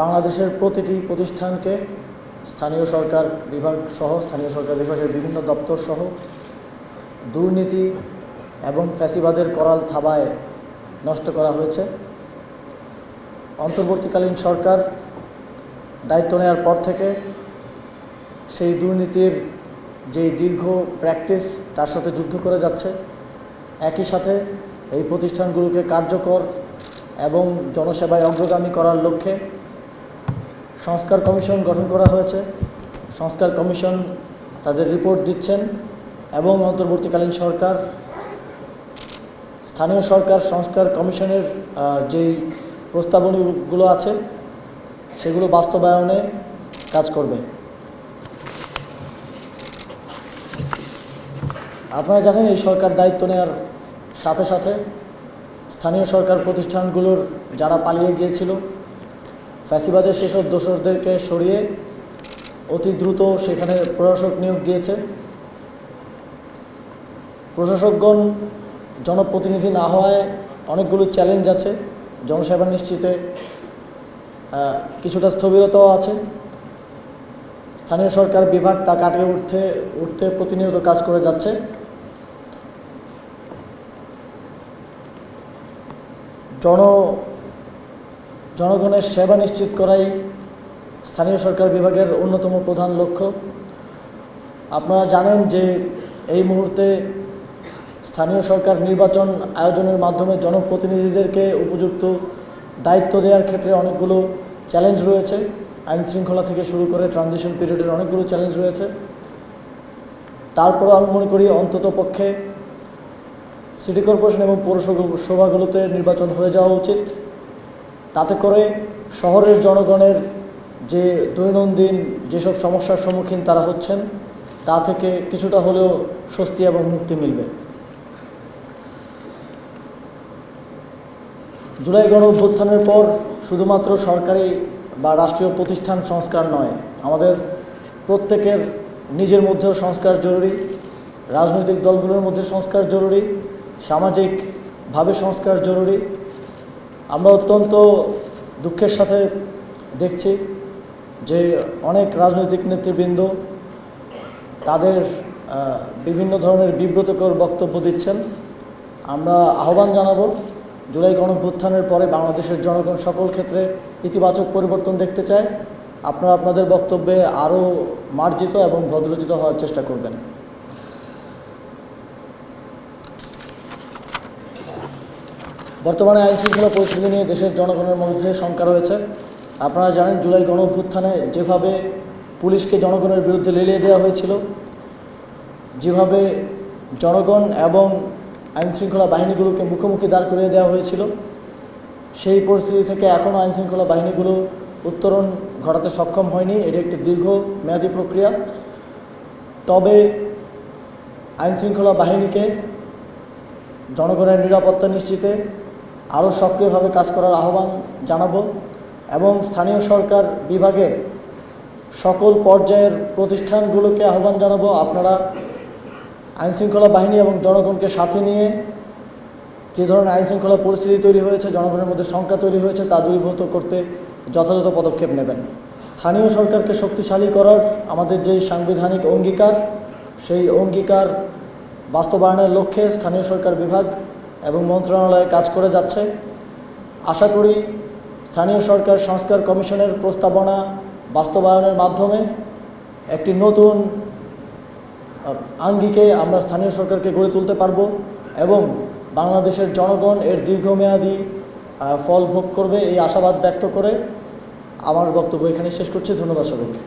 বাংলাদেশের প্রতিটি প্রতিষ্ঠানকে স্থানীয় সরকার বিভাগ সহ, স্থানীয় সরকার বিভাগের বিভিন্ন দপ্তর সহ, দুর্নীতি এবং ফ্যাসিবাদের করাল থাবায় নষ্ট করা হয়েছে। অন্তর্বর্তীকালীন সরকার দায়িত্ব নেওয়ার পর থেকে সেই দুর্নীতির যেই দীর্ঘ প্র্যাকটিস, তার সাথে যুদ্ধ করে যাচ্ছে। একই সাথে এই প্রতিষ্ঠানগুলোকে কার্যকর এবং জনসেবায় অগ্রগামী করার লক্ষ্যে সংস্কার কমিশন গঠন করা হয়েছে। সংস্কার কমিশন তাদের রিপোর্ট দিচ্ছেন এবং অন্তর্বর্তীকালীন সরকার, স্থানীয় সরকার সংস্কার কমিশনের যেই প্রস্তাবনাগুলো আছে, সেগুলো বাস্তবায়নে কাজ করবে। আপনারা জানেন এই সরকার দায়িত্ব নেওয়ার সাথে সাথে স্থানীয় সরকার প্রতিষ্ঠানগুলোর যারা পালিয়ে গিয়েছিল ফ্যাসিবাদের সেসব দোষরদেরকে সরিয়ে অতি দ্রুত সেখানে প্রশাসক নিয়োগ দিয়েছে। প্রশাসকগণ জনপ্রতিনিধি না হওয়ায় অনেকগুলো চ্যালেঞ্জ আছে। জনসেবা নিশ্চিতে কিছুটা স্থবিরতাও আছে। স্থানীয় সরকার বিভাগ তা কাটিয়ে উঠতে উঠতে প্রতিনিয়ত কাজ করে যাচ্ছে। জন জনগণের সেবা নিশ্চিত করাই স্থানীয় সরকার বিভাগের অন্যতম প্রধান লক্ষ্য। আপনারা জানেন যে এই মুহূর্তে স্থানীয় সরকার নির্বাচন আয়োজনের মাধ্যমে জনপ্রতিনিধিদেরকে উপযুক্ত দায়িত্ব দেওয়ার ক্ষেত্রে অনেকগুলো চ্যালেঞ্জ রয়েছে। আইন শৃঙ্খলা থেকে শুরু করে ট্রানজিশন পিরিয়ডের অনেকগুলো চ্যালেঞ্জ রয়েছে। তারপরও আমি মনে করি অন্তত পক্ষে সিটি কর্পোরেশন এবং পৌরসভাগুলোতে নির্বাচন হয়ে যাওয়া উচিত। তাতে করে শহরের জনগণের যে দৈনন্দিন যেসব সমস্যার সম্মুখীন তারা হচ্ছেন, তা থেকে কিছুটা হলেও স্বস্তি এবং মুক্তি মিলবে। জুলাই গণ অভ্যুত্থানের পর শুধুমাত্র সরকারি বা রাষ্ট্রীয় প্রতিষ্ঠান সংস্কার নয়, আমাদের প্রত্যেকের নিজের মধ্যেও সংস্কার জরুরি, রাজনৈতিক দলগুলোর মধ্যে সংস্কার জরুরি, সামাজিকভাবে সংস্কার জরুরি আমরা অত্যন্ত দুঃখের সাথে দেখছি যে অনেক রাজনৈতিক নেতৃবৃন্দ তাদের বিভিন্ন ধরনের বিব্রতকর বক্তব্য দিচ্ছেন। আমরা আহ্বান জানাব জুলাই গণভ্যুত্থানের পরে বাংলাদেশের জনগণ সকল ক্ষেত্রে ইতিবাচক পরিবর্তন দেখতে চায়। আপনারা আপনাদের বক্তব্যে আরও মার্জিত এবং ভদ্রচিত হওয়ার চেষ্টা করবেন। বর্তমানে আইন শৃঙ্খলা পরিস্থিতি নিয়ে দেশের জনগণের মধ্যে শঙ্কা রয়েছে। আপনারা জানেন, জুলাই গণ অভ্যুত্থানে যেভাবে পুলিশকে জনগণের বিরুদ্ধে লেলিয়ে দেওয়া হয়েছিল, যেভাবে জনগণ এবং আইন শৃঙ্খলা বাহিনীগুলোকে মুখোমুখি দাঁড় করিয়ে দেওয়া হয়েছিল, সেই পরিস্থিতি থেকে এখনও আইন শৃঙ্খলা বাহিনীগুলো উত্তরণ ঘটাতে সক্ষম হয়নি। এটি একটি দীর্ঘ মেয়াদী প্রক্রিয়া। তবে আইন শৃঙ্খলা বাহিনীকে জনগণের নিরাপত্তা নিশ্চিতে আরও সক্রিয়ভাবে কাজ করার আহ্বান জানাব এবং স্থানীয় সরকার বিভাগের সকল পর্যায়ের প্রতিষ্ঠানগুলোকে আহ্বান জানাব। আপনারা আইনশৃঙ্খলা বাহিনী এবং জনগণকে সাথে নিয়ে যে ধরনের আইনশৃঙ্খলা পরিস্থিতি তৈরি হয়েছে, জনগণের মধ্যে শঙ্কা তৈরি হয়েছে, তা দূরীভূত করতে যথাযথ পদক্ষেপ নেবেন। স্থানীয় সরকারকে শক্তিশালী করার আমাদের যে সাংবিধানিক অঙ্গীকার, সেই অঙ্গীকার বাস্তবায়নের লক্ষ্যে স্থানীয় সরকার বিভাগ এবং মন্ত্রণালয়ে কাজ করে যাচ্ছে। আশা করি স্থানীয় সরকার সংস্কার কমিশনের প্রস্তাবনা বাস্তবায়নের মাধ্যমে একটি নতুন আঙ্গিকে আমরা স্থানীয় সরকারকে গড়ে তুলতে পারব এবং বাংলাদেশের জনগণ এর দীর্ঘমেয়াদী ফল ভোগ করবে এই আশাবাদ ব্যক্ত করে আমার বক্তব্য এখানে শেষ করছি। ধন্যবাদ সবাইকে